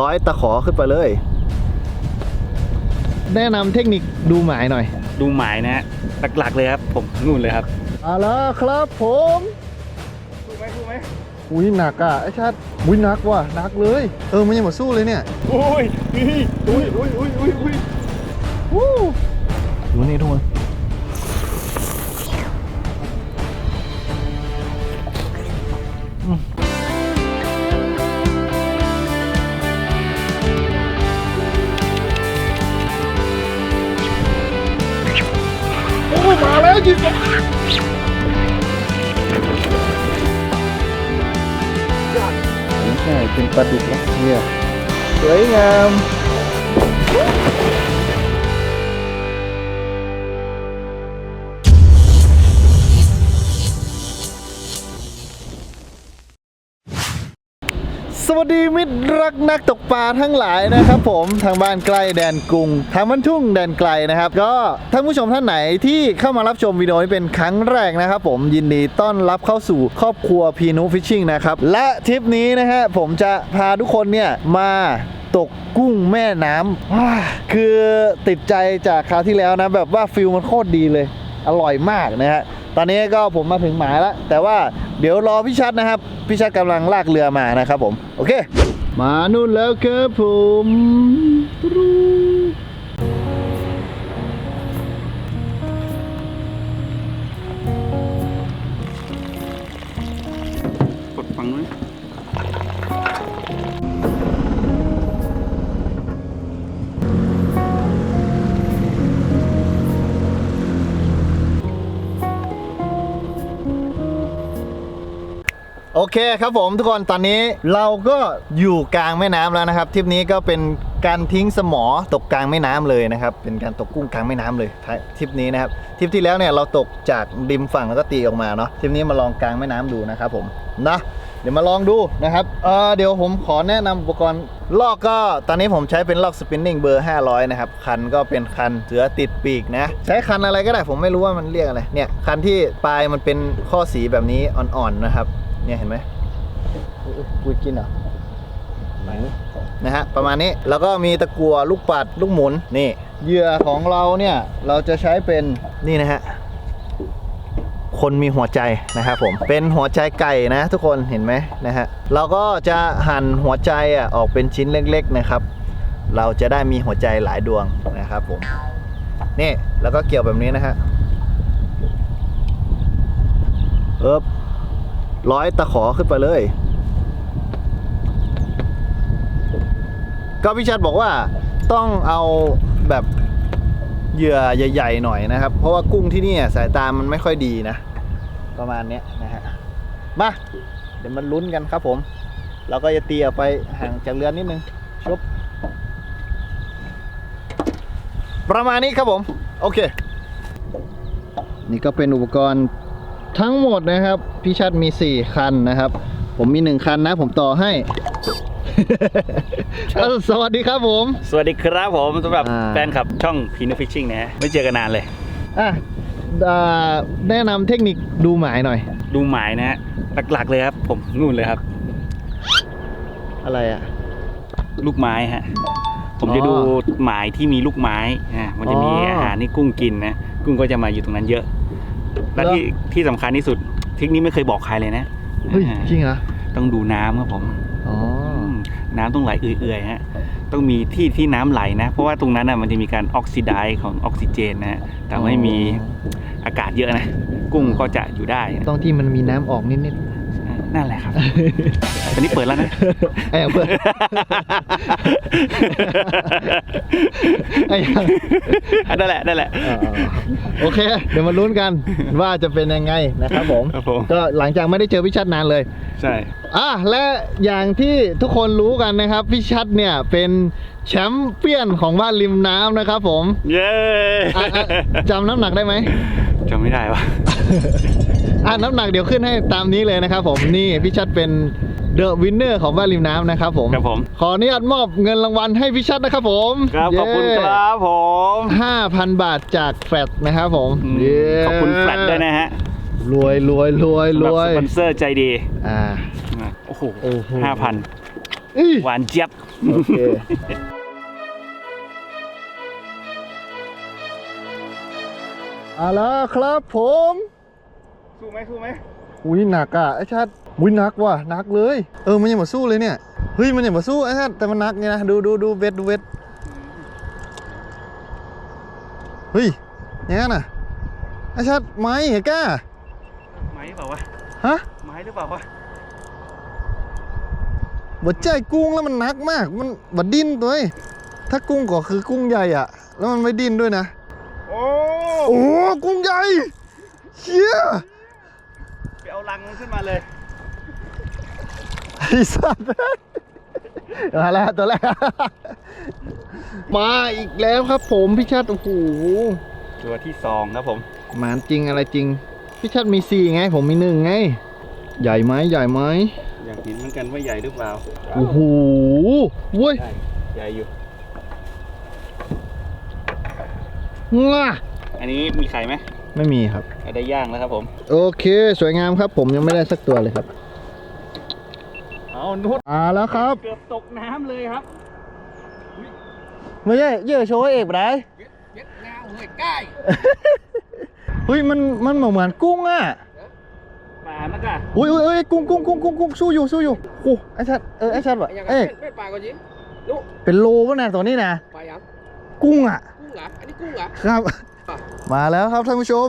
ร้อยตะขอขึ้นไปเลย แนะนำเทคนิคดูหมายหน่อยดูหมายนะฮะหลักๆเลยครับ ผมนู่นเลยครับเอาละครับผมถูกไหมถูกไหมอุ้ยหนักอะไอ้ชาติอุ้ยหนักว่ะหนักเลย เออมันยังหมดสู้เลยเนี่ยโอ้ยอุ้ยอุ้ยอุ้ยอุ้ยอุ้ยวู้ดูนี่ทุกคน ไม่ใช่เป็นปลาดุ สวัสดีมิตรรักนักตกปลาทั้งหลายนะครับผมทางบ้านใกล้แดนกรุงทางบ้านทุ่งแดนไกลนะครับ ก็ท่านผู้ชมท่านไหนที่เข้ามารับชมวิดีโอนี้เป็นครั้งแรกนะครับ ผมยินดีต้อนรับเข้าสู่ครอบครัวพีนูฟิชชิ่งนะครับและทริปนี้นะฮะผมจะพาทุกคนเนี่ยมาตกกุ้งแม่น้ำคือติดใจจากคราวที่แล้วนะแบบว่าฟิลมันโคตรดีเลย อร่อยมากนะฮะ ตอนนี้ก็ผมมาถึงหมายแล้ว แต่ว่าเดี๋ยวรอพี่ชัดนะครับ พี่ชัดกำลังลากเรือมานะครับผม โอเค มานู่นแล้วครับผม เคครับผมทุกคนตอนนี้เราก็อยู่กลางแม่น้ำแล้วนะครับทริปนี้ก็เป็นการทิ้งสมอตกกลางแม่น้ำเลยนะครับ เป็นการตกกุ้งกลางแม่น้ำเลยทริปนี้นะครับทริปที่แล้วเนี่ยเราตกจากริมฝั่งแล้วก็ตีออกมาเนาะทริปนี้มาลองกลางแม่น้ำดูนะครับผมนะเดี๋ยวมาลองดูนะครับเออเดี๋ยวผมขอแนะนำอุปกรณ์ลอกก็ตอนนี้ผมใช้เป็นลอกสปินนิ่งเบอร์ 500 นะครับ คันก็เป็นคันเสือติดปีกนะ ใช้คันอะไรก็ได้ผมไม่รู้ว่ามันเรียกอะไรเนี่ยคันที่ปลายมันเป็นข้อสีแบบนี้อ่อนๆนะครับ เนี่ยเห็นไหมอุ๊ยอุ๊ยกินเหรอนะฮะประมาณนี้แล้วก็มีตะกัวลูกปัดลูกหมุนนี่เหยื่อของเราเนี่ยเราจะใช้เป็นนี่นะฮะคนมีหัวใจนะครับผมเป็นหัวใจไก่นะ ทุกคนเห็นไหมนะฮะเราก็จะหั่นหัวใจอะออกเป็นชิ้นเล็กๆนะครับ เราจะได้มีหัวใจหลายดวงนะครับผมนี่แล้วก็เกี่ยวแบบนี้นะฮะเอิบ ร้อยตะขอขึ้นไปเลย ก็พี่ชัดบอกว่าต้องเอาแบบเหยื่อใหญ่ๆหน่อยนะครับ เพราะว่ากุ้งที่นี่สายตามันไม่ค่อยดีนะ ประมาณนี้นะฮะ มา เดี๋ยวมันลุ้นกันครับผม เราก็จะเตีออกไปห่างจากเรือนิดนึงชุบประมาณนี้ครับผม โอเค นี่ก็เป็นอุปกรณ์ ทั้งหมดนะครับพี่ชัดมี 4 คันนะครับ ผมมี 1 คันนะ ผมต่อให้เอ้าสวัสดีครับผม สวัสดีครับผมสำหรับอ่า แฟนคลับช่องพีนฟิชชิ่งนะฮะไม่เจอกันนานเลย อะอ่าแนะนำเทคนิคดูหมายหน่อย ดูหมายนะฮะหลักๆเลยครับ ผมนู่นเลยครับ อะไรอะ ลูกไม้ฮะผมอ๋อจะดูหมายที่มีลูกไม้อ่ามันจะมีอ๋ออ อาหารที่กุ้งกินนะกุ้งก็จะมาอยู่ตรงนั้นเยอะ และแล้วที่ที่สำคัญที่สุดทริคนี้ไม่เคยบอกใครเลยนะเฮ้ยอ่าจริงเหรอต้องดูน้ำครับผมอ๋อมน้ำต้องไหลเอื่อยๆฮะต้องมีที่ที่น้ำไหลนะ เพราะว่าตรงนั้นน่ะมันจะมีการออกซิไดซ์ของออกซิเจนนะฮะแต่ไม่มีอากาศเยอะนะ กุ้งก็จะอยู่ได้นะต้องที่มันมีน้ำออกนิด นั่นแหละครับตอนนี้เปิดแล้วนะๆไอ้เพื่อนไอ้ยังนั่นแหละนั่นแหละอ่าโอเค เดี๋ยวมาลุ้นกันว่าจะเป็นยังไงนะครับผม ครับผม ก็หลังจากไม่ได้เจอพี่ชัดนานเลย ใช่ อะและอย่างที่ทุกคนรู้กันนะครับพี่ชัดเนี่ยเป็นแชมป์เปี้ยนของบ้านริมน้ำนะครับผมเย้อะอะจำน้ำหนักได้ไหมจำไม่ได้วะ อะน้ำหนักเดี๋ยวขึ้นให้ตามนี้เลยนะครับผมนี่พี่ชัดเป็นเดอะวินเนอร์ของบ้านริมน้ำนะครับผมครับผม ขออนุญาตมอบเงินรางวัลให้พี่ชัดนะครับผมครับขอบคุณครับผมห้าพันบาทจากแฟลตนะครับผมอืมเย้ขอบคุณแฟลตด้วยนะฮะรวยรวยรวยรสำหรับวสยปอนเซอร์ใจดีอ่าโอ้โหโอ้โหห้าพันอื้อหวานเจี๊ยบโอเคเอาละครับผม สู้ไหมสู้ไหมอุ้ยหนักอะไอ้ชัดอุ้ยหนักว่ะหนักเลย เออมันยังมาสู้เลยเนี่ยเฮ้ยมันยังมาสู้ไอ้ชัดแต่มันหนักไงนะดูดูดูเวทดูเวทเฮ้ยยังไงน่ะไอ้ชัดไม้เหรอกล้าไม้หรือเปล่าวะฮะไม้หรือเปล่าวะบดใจกุ้งแล้วมันหนักมาก มันบดดิ้นตัวเองถ้ากุ้งก็คือกุ้งใหญ่อะ แล้วมันไม่ดิ้นด้วยนะ โอ้โอ้กุ้งใหญ่เชี่ยไปเอา ลังมันขึ้นมาเลยไอ้สัตว์มาแล้วตัวแรก มาอีกแล้วครับผมพี่ชัดโอ้โหตัวที่สองครับผมหมานจริงอะไรจริง พี่ชัดมีสี่ไง ผมมีหนึ่งไง ใหญ่ไหมใหญ่ไหมอยากเห็นเหมือนกันว่าใหญ่หรือเปล่าโอ้โหเว้ยใช่ใหญ่อยู่ง่าอันนี้มีไข่ไหม ไม่มีครับ ได้ย่างแล้วครับผม โอเค สวยงามครับผมยังไม่ได้สักตัวเลยครับเอานุชอ่าแล้วครับ เกือบตกน้ำเลยครับไม่ใช่เยอะโชว์เอกไรเวียดนามห้วยใกล้เฮ้ยมันมันเหมือนเหมือนกุ้งอะป่านะกะอุ้ยอุ้ยอุ้ยกุ้งกุ้งกุ้งกุ้งกุ้งสู้อยู่สู้อยู่โอ้ไอ้ชัดเออไอ้ชัดวะอย่างเอ้ยนั้นไม่ปลาก่อนจิลูกเป็นโลป่ะนะตัวนี้นะปลายังกุ้งอะกุ้งเหรออันนี้กุ้งเหรอครับ มาแล้วครับท่านผู้ชม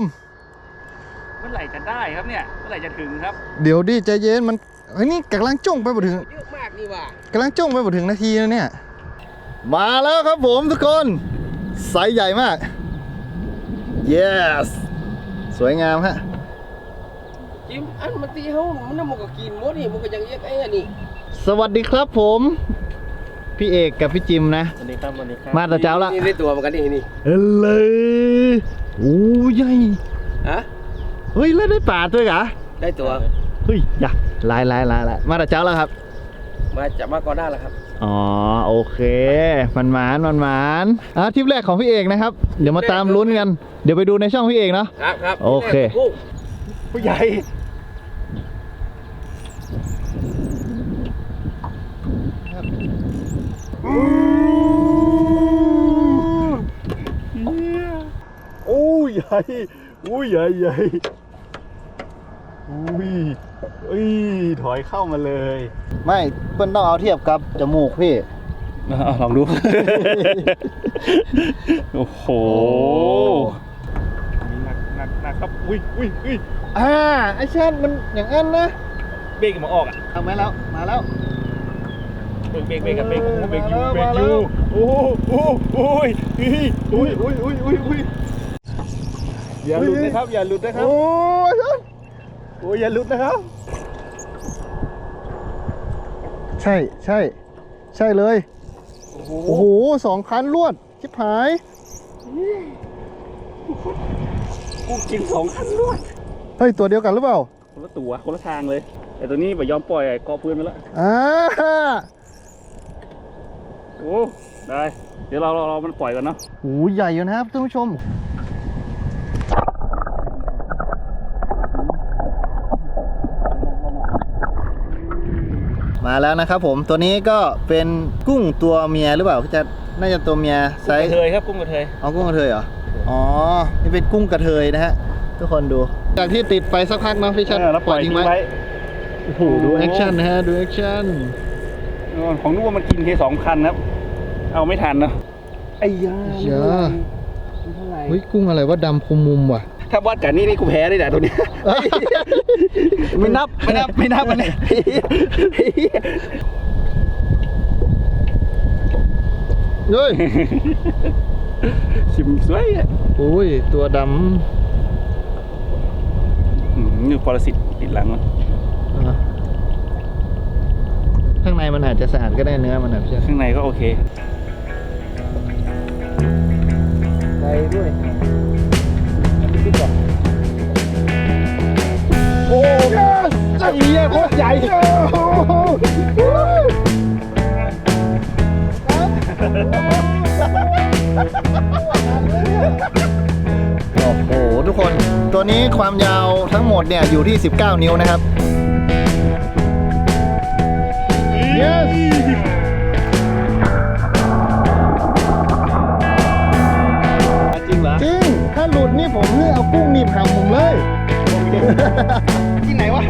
เมื่อไหร่จะได้ครับเนี่ย เมื่อไหร่จะถึงครับ เดี๋ยวดิใจเย็นมันเฮ้ยนี่กำลังจ้องไปบ่ถึงเยอะมากนี่ว่ะกำลังจ้องไปบ่ถึงนาทีแล้วเนี่ย มาแล้วครับผมทุกคนไซส์ใหญ่มาก yes สวยงามฮะจิมอันมันตีเขามันน่ะมันก็กินหมดนี่มันก็ยังเรียกไอ้อันนี้สวัสดีครับผม พี่เอกกับพี่จิมนะสวัสดีครับสวัสดีครับมาแต่เจ้าละนี่ได้ตัวเหมือนกันนี่นี่เออเลยโอ้ใหญ่ฮะเฮ้ยแล้วได้ป่าด้วยเหรอได้ตัว เฮ้ยอย่าลายลายลายลายมาแต่เจ้าแล้วครับ มาจากมาก่อนหน้าแล้วครับอ๋อโอเคมันหมานมันหมานอะทริปแรกของพี่เอกนะครับ เดี๋ยวมาตามลุ้นกัน เดี๋ยวไปดูในช่องพี่เอกเนาะครับครับโอเคกุ้งผู้ใหญ่ โอ้ใหญ่โอ้ใหญ่ใหญ่อุ้ยอุ้ยถอยเข้ามาเลย ไม่เปิ้ลต้องเอาเทียบกับจมูกพี่เอาลองดู โอ้โหมีหนักหนักหนักครับอุ้ยอุ้ยอุ้ยอ่าไอชาติมันอย่างนั้นนะ เบรกมาออกอะเอาไหมแล้ว มาแล้วเบร กเบรกเบรกกับเบรกโอ้โหเบรกอยูมาแล้วเบรกอมาแล้ยูวโอ้โหโอ้โหโอ้ยอุ้ยอุ้ยอุ้ยอุ้ยอุ้ยอุ้ยอย่าหลุดนะครับ อย่าหลุดนะครับ โอ้ยชาติโอ้ยอย่าหลุดนะครับ ใช่ใช่ใช่เลยโอ้โหโอ้โหสองคันรวดชิบหายกูกินสองคันรวดเฮ้ยตัวเดียวกันหรือเปล่าคนละตัวคนละทางเลย แต่ตัวนี้แบบยอมปล่อยเกาะพื้นไปแล้วอ่า โอ้ได้ เดี๋ยวเราเราเรามันปล่อยก่อนเนาะโอ้ใหญ่อยู่นะครับท่านผู้ชมมาแล้วนะครับผมตัวนี้ก็เป็นกุ้งตัวเมียหรือเปล่าพี่จัดน่าจะตัวเมียไซกส์ระเทยครับกุ้งกระเทยอ๋อกุ้งกระเทยเหรออ๋อนี่เป็นกุ้งกระเทยนะฮะทุกคนดู จากที่ติดไปสักพักเนาะพี่ชัดเออแล้วปล่อยทิ้งไว้โอ้โหดูแอคชั่นนะฮะดูแอคชั่นเออของนู้นมันกินแค่สองคันครับ เอาไม่ทันเนาะไอ้ยาเยอะเท่าไหร่เฮ้ยกุ้งอะไรว่าดำคุมมุมว่ะ ถ้าวัดกันนี่นี่กูแพ้เลยแหละตัวเนี้ยไม่นับไม่นับไม่นับมันเนี่ยเฮ้ยชิมสวยอะโอ้ย ตัวดอืมนี่ปรสิตติดหลังมันำอะข้างในมันอาจจะสะอาดก็ได้เนื้อมันนะพี่เจ้าข้างในก็โอเค ใส่ด้วยโอ้ยไอ้เหี้ยโคตรใหญ่โอ้โหทุกคนตัวนี้ความยาวทั้งหมดเนี่ยอยู่ที่ 19 นิ้วนะครับน yes ถ้าหลุดนี่ผมนี่เอากุ้งหนีบหางผมเลย ที่ไหนวะ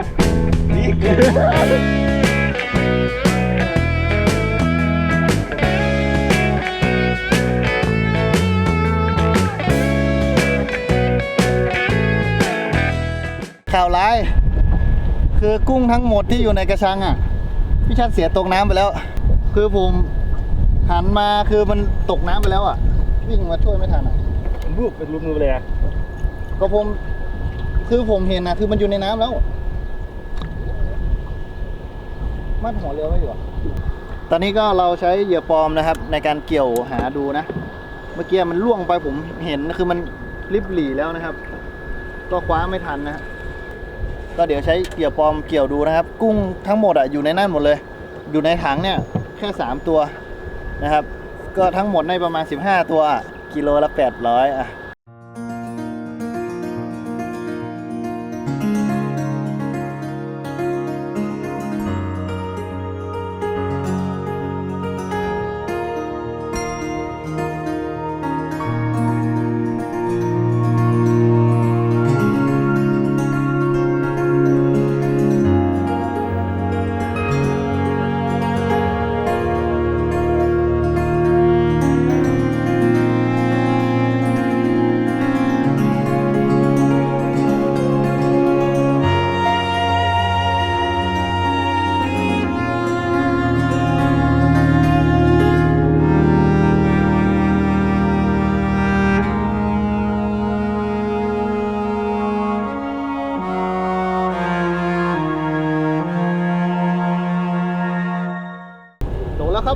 นี่ข่าวร้าย คือกุ้งทั้งหมดที่อยู่ในกระชังอะพี่ชัดเสียตกน้ำไปแล้ว คือผมหันมาคือมันตกน้ำไปแล้วอะ วิ่งมาช่วยไม่ทันอะมัน บุกเป็นรูมือเลยอะก็ผมคือผมเห็นนะคือมันอยู่ในน้ำแล้ว มัดหัวเรือไว้อยู่อะตอนนี้ก็เราใช้เหยื่อปลอมนะครับ ในการเกี่ยวหาดูนะ เมื่อกี้มันล่วงไปผมเห็นคือมันริบหลีแล้วนะครับ ก็คว้าไม่ทันนะฮะก็เดี๋ยวใช้เหยื่อปลอมเกี่ยวดูนะครับ กุ้งทั้งหมดอะอยู่ในนั่นหมดเลย อยู่ในถังเนี่ยแค่ 3 ตัวนะครับ ก็ทั้งหมดในประมาณ 15 ตัวอะ กิโลละ 800อะ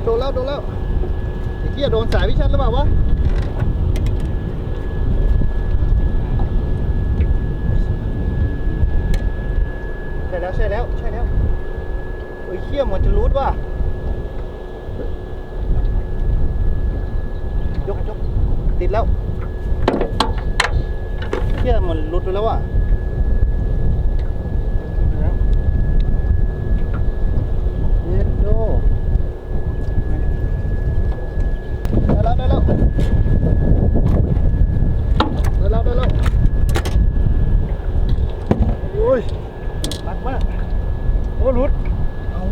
โดนแล้วโดนแล้วไอ้เหี้ยโดนสายพิชัดหรือเปล่าวะใช่แล้วใช่แล้วใช่แล้วเอ้ยเหี้ยเหมือนจะรูดว่ะยกยกติดแล้วเหี้ยเหมือนรุดไปแล้วอะ เย็ดโดได้ แล้วได้แล้วได้แล้วได้แล้วโอ้ยหนักมากโอ้รุดเอา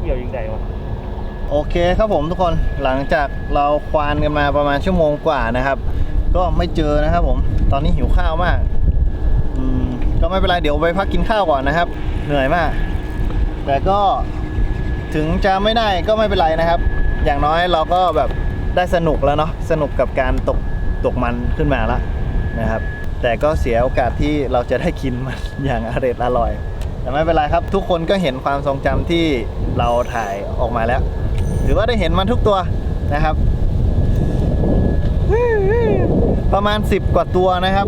เกี่ยวยิงใดวะโอเคครับผมทุกคนหลังจากเราควานกันมาประมาณชั่วโมงกว่านะครับ ก็ไม่เจอนะครับผมตอนนี้หิวข้าวมากอืม ก็ไม่เป็นไรเดี๋ยวไปพักกินข้าวก่อนนะครับ เหนื่อยมาก แต่ก็ถึงจะไม่ได้ก็ไม่เป็นไรนะครับ อย่างน้อยเราก็แบบได้สนุกแล้วเนาะสนุกกับการตกตกมันขึ้นมาแล้วนะครับ แต่ก็เสียโอกาสที่เราจะได้กินมันอย่างอร่อยอร่อย แต่ไม่เป็นไรครับ ทุกคนก็เห็นความทรงจำที่เราถ่ายออกมาแล้ว หรือว่าได้เห็นมันทุกตัวนะครับ ประมาณ 10 กว่าตัวนะครับ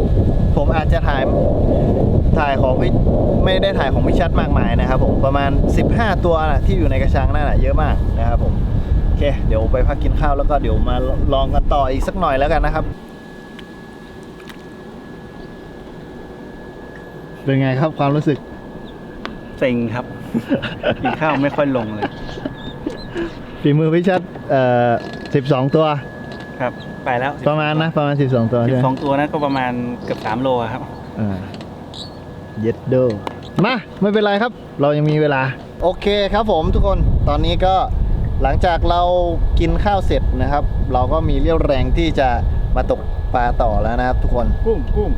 ผมอาจจะถ่าย ถ่ายของพี่ไม่ได้ถ่ายของพี่ชัดมากมายนะครับผมประมาณ 15 ตัวนะที่อยู่ในกระชังนั่นแหะเยอะมากนะครับผมโอเค เดี๋ยวไปพักกินข้าวแล้วก็เดี๋ยวมาลองกันต่ออีกสักหน่อยแล้วกันนะครับ เป็นไงครับความรู้สึกเซ็งครับ กินข้าวไม่ค่อยลงเลยฝีมือพี่ชัดเอ่อ12 ตัวครับ ไปแล้วประมาณนะประมาณ 12 ตัวสิใช่บไหมสองตัวนะก็ประมาณเกือบสามโลอะครับ อ่า เย็ดโดมาไม่เป็นไรครับ เรายังมีเวลา โอเคครับผมทุกคนตอนนี้ก็หลังจากเรากินข้าวเสร็จนะครับ เราก็มีเรี่ยวแรงที่จะมาตกปลาต่อแล้วนะครับ ทุกคนกุ้งกุ้ง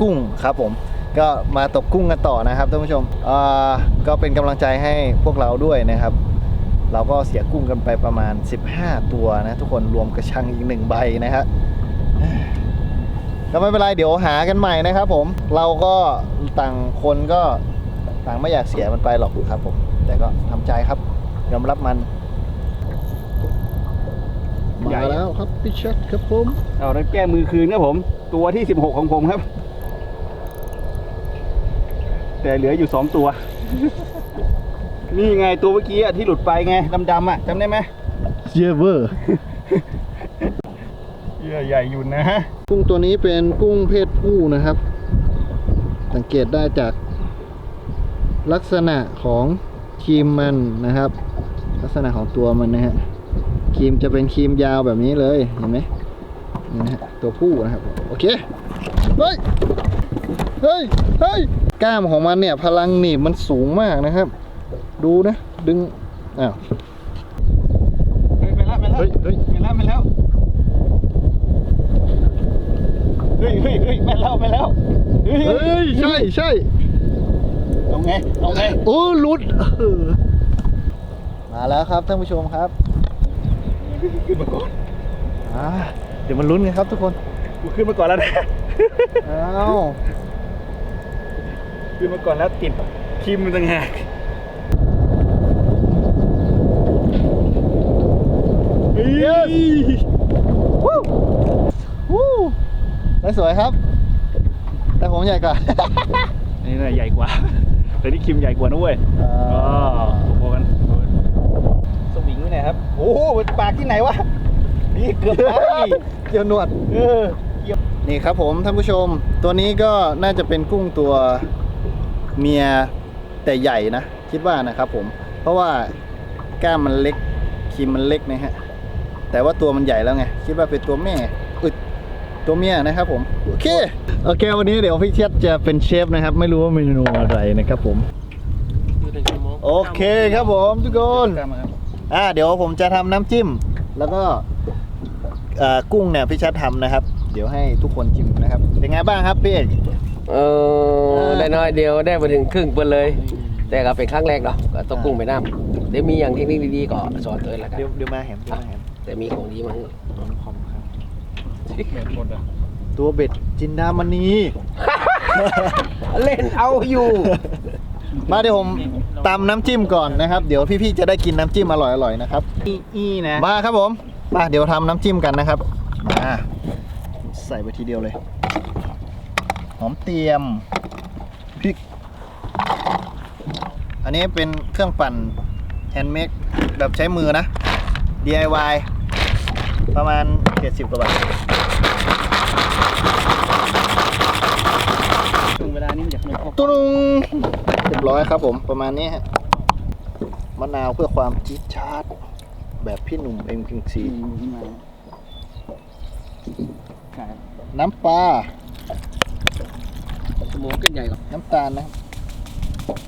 กุ้งครับผมก็มาตกกุ้งกันต่อนะครับท่านผู้ชมอ่าก็เป็นกำลังใจให้พวกเราด้วยนะครับ เราก็เสียกุ้งกันไปประมาณ 15 ตัวนะ ทุกคนรวมกระชังอีกหนึ่งใบนะครับ ก็ไม่เป็นไรเดี๋ยวหากันใหม่นะครับผมเราก็ต่างคนก็ต่างไม่อยากเสียมันไปหรอกครับผม แต่ก็ทำใจครับยอมรับมันมาแล้วครับพี่ชัดครับผมเอาแล้วแก้มือคืนครับผม ตัวที่สิบหกของผมครับ แต่เหลืออยู่สองตัว นี่ไงตัวเมื่อกี้อะที่หลุดไปไงดำๆอะจำได้ไหมเยเวอร์เหี้ย ใหญ่อยู่นะ กุ้งตัวนี้เป็นกุ้งเพศผู้นะครับ สังเกตได้จากลักษณะของครีมมันนะครับ ลักษณะของตัวมันนะฮะครีมจะเป็นครีมยาวแบบนี้เลยเห็นไหมนี่นะฮะตัวผู้นะครับ โอเคเฮ้ยเฮ้ยเฮ้ยกล้ามของมันเนี่ย พลังหนีบมันสูงมากนะครับ ดูนะ ดึงอ้าวเฮ้ยไปแล้วไปแล้วเฮ้ยเฮ้ยไปแล้วไปแล้วเฮ้ยเฮ้ยเฮ้ยไปแล้วไปแล้วเฮ้ยเฮ้ย ใช่ใช่เอาไงเอาไงโอ้หลุดเออมาแล้วครับท่านผู้ชมครับขึ้นมาก่อนอ่าเดี๋ยวมันลุ้นกันครับทุกคนกูขึ้นมาก่อนแล้วนะอ้าวขึ้นมาก่อนแล้วติดคิมมันต่างหาก yes วู้วู้ ได้สวยครับ แต่ผมใหญ่กว่านี่น่าใหญ่กว่า แต่นี่คิมใหญ่กว่านะเว้ยอ่อ๋อาพอๆกันสวิงไว้ไหนครับ โอ้โหปากที่ไหนวะ นี่เกือบไปเกี่ยวหนวด เออเกี่ยวนี่ครับผมท่านผู้ชม ตัวนี้ก็น่าจะเป็นกุ้งตัวเมียแต่ใหญ่นะ คิดว่านะครับผม เพราะว่ากล้ามมันเล็กครีมมันเล็กนะฮะ แต่ว่าตัวมันใหญ่แล้วไง คิดว่าเป็นตัวแม่อึด ตัวเมียนะครับผม โอเค โอเค วันนี้เดี๋ยวพี่เชียดจะเป็นเชฟนะครับ ไม่รู้ว่าเมนูอะไรนะครับผมอยู่ในชั่วโมงโอเคครับผมทุกคนตามมาครับอ่าเดี๋ยวผมจะทำน้ำจิ้ม แล้วก็เอ่อกุ้งเนี่ยพี่ชัดทำนะครับ เดี๋ยวให้ทุกคนชิมนะครับ เป็นไงบ้างครับพี่เอกเออได้น้อยเดียวได้มาถึงครึ่งเปนเลย แต่ก็เป็นครั้งแรกเนาะก็ต้องกุ้งไปน้ำเดี๋ยวมีอย่างเทคนิคดีๆก็สอนตัวเองละกันเดี๋ยวเดี๋ยวมาแหมเดี๋ยวมาแหมแต่มีของดีมาให้ แมนหมดอะตัวเบ็ดจินดามณี เล่นเอาอยู่ มาเดี๋ยวผมตำน้ำจิ้มก่อนนะครับ เดี๋ยวพี่ๆจะได้กินน้ำจิ้มอร่อยๆนะครับ อีอีนะมาครับผมมาเดี๋ยวทำน้ำจิ้มกันนะครับมาใส่ไปทีเดียวเลย หอมเตรียมพริก อันนี้เป็นเครื่องปั่นแฮนด์เมดแบบใช้มือนะ DIY ประมาณ 70 กว่าบาทถึงเวลานี้มันอยากนมพอกตุ้งเรียบร้อยครับผมประมาณนี้ฮะมะนาวเพื่อความจี๊ดจ๊าดแบบพี่หนุ่มเอ็มคิงซีขึ้นมาขายน้ำปลาสมองขึ้นใหญ่ก่อนน้ำตาลนะครับ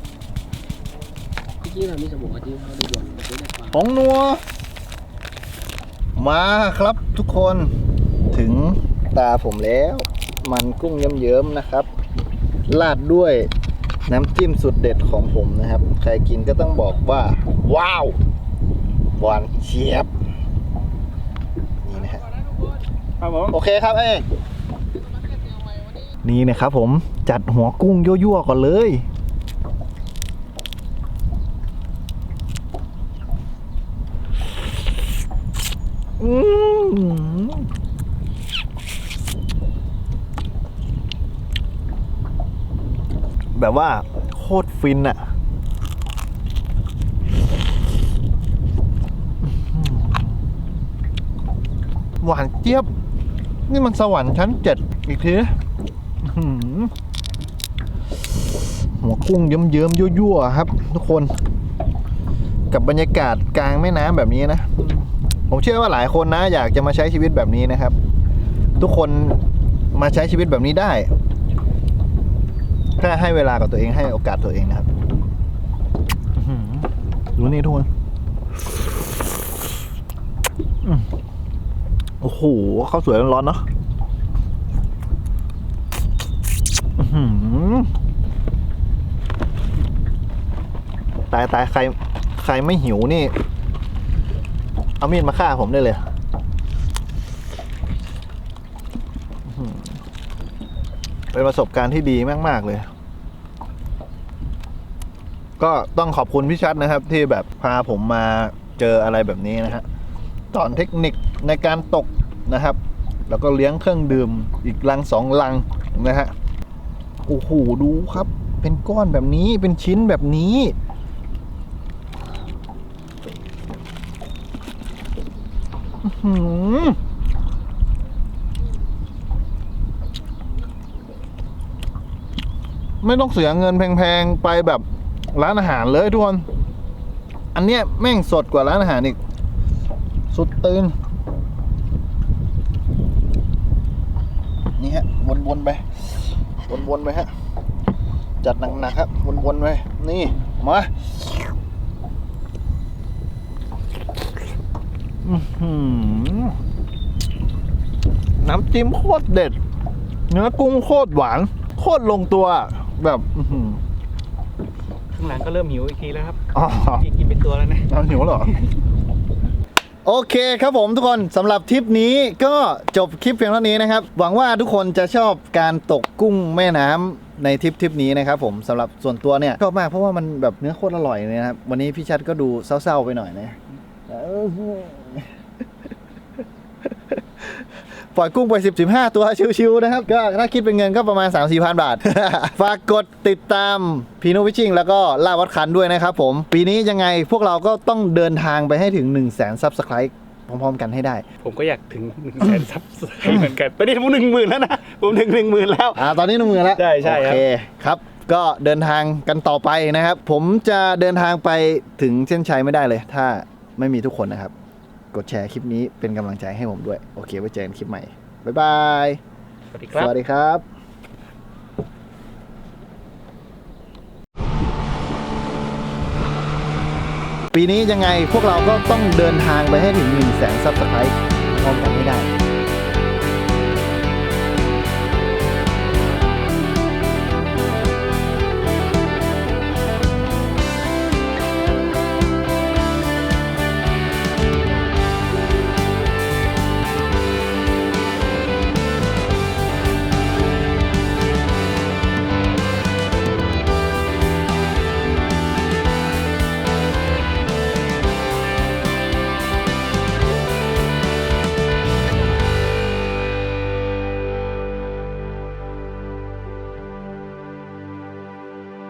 เมื่อกี้เรามีสมองที่เขาดูด่วนเมื่อกี้ได้ฟังผงนัว มาครับทุกคนถึงตาผมแล้ว มันกุ้งเยิ้มๆนะครับราดด้วยน้ำจิ้มสุดเด็ดของผมนะครับ ใครกินก็ต้องบอกว่า ว้าวหวานเชียบ นี่นะฮะครับผมโอเคครับเอกนี่นะครับผมจัดหัวกุ้งยั่วๆก่อนเลย แบบว่าโคตรฟินอะหวานเจี๊ยบ นี่มันสวรรค์ชั้นเจ็ดอีกทีนะหัวกุ้งเยิ้มๆยั่วๆครับ ทุกคน กับบรรยากาศกลางแม่น้ำแบบนี้นะ ผมเชื่อว่าหลายคนนะ อยากจะมาใช้ชีวิตแบบนี้นะครับ ทุกคนมาใช้ชีวิตแบบนี้ได้แค่ให้เวลากับตัวเองให้โอกาสตัวเองนะครับดูนี่ทุกคนโอ้โหข้าวสวยร้อนๆเนาะตายตายใคร ใครไม่หิวนี่ เอามีดมาฆ่าผมได้เลยเป็นประสบการณ์ที่ดีมาก ๆ เลย ก็ต้องขอบคุณพี่ชัดนะครับ ที่แบบพาผมมาเจออะไรแบบนี้นะฮะสอนเทคนิคในการตกนะครับ แล้วก็เลี้ยงเครื่องดื่มอีกลังสองลังนะฮะโอ้โหดูครับ เป็นก้อนแบบนี้เป็นชิ้นแบบนี้ ไม่ต้องเสียเงินแพงๆ ไปแบบร้านอาหารเลยทุกคน อันเนี้ยแม่งสดกว่าร้านอาหารอีก สุดตื่นนี่ฮะ วนๆไป วนๆไปฮะ จัดหนักๆครับ วนๆไป นี่ มา น้ำจิ้มโคตรเด็ด เนื้อกุ้งโคตรหวาน โคตรลงตัว แบบอื้อหือข้างหลังก็เริ่มหิวอีกทีแล้วครับอ๋อกินกินเป็นตัวแล้วนะน้ำหิวเหรอ โอเคครับผมทุกคนสำหรับทริปนี้ก็จบคลิปเพียงเท่านี้นะครับ หวังว่าทุกคนจะชอบการตกกุ้งแม่น้ำในทริปทริปนี้นะครับผมสำหรับส่วนตัวเนี่ยชอบมากเพราะว่ามันแบบเนื้อโคตรอร่อยเลยนะครับ วันนี้พี่ชัดก็ดูเศร้าๆไปหน่อยนะ ปล่อยกุ้งไป 10 15 ตัวชิวๆนะครับ ก็ถ้าคิดเป็นเงินก็ประมาณ 3 4พันบาท ฝากกดติดตามพีโนวิชิงแล้วก็ล่าวัดคันด้วยนะครับผม ปีนี้ยังไงพวกเราก็ต้องเดินทางไปให้ถึง 1 0 0 0 0แสนซับสไครต์พร้อมๆกันให้ได้ ผมก็อยากถึงหนึ่งแสนซับสไครต์เหมือนกัน ตอนนี้ผมหนึ่งหมื่นแล้วนะ ผมถึงหนึ่งหมื่นแล้ว อ่าตอนนี้หนึ่งหมื่นแล้วใช่ใช่ครับ โอเคครับ ก็เดินทางกันต่อไปนะครับ ผมจะเดินทางไปถึงเส้นชัยไม่ได้เลย ถ้าไม่มีทุกคนนะครับ กดแชร์คลิปนี้เป็นกำลังใจให้ผมด้วย โอเค ไว้เจอกันคลิปใหม่ บ๊ายบาย สวัสดีครับ สวัสดีครับปีนี้ยังไงพวกเราก็ต้องเดินทางไปให้ถึง1 0 0 0 0แสนซับสไครต์พร้อมกันให้ได้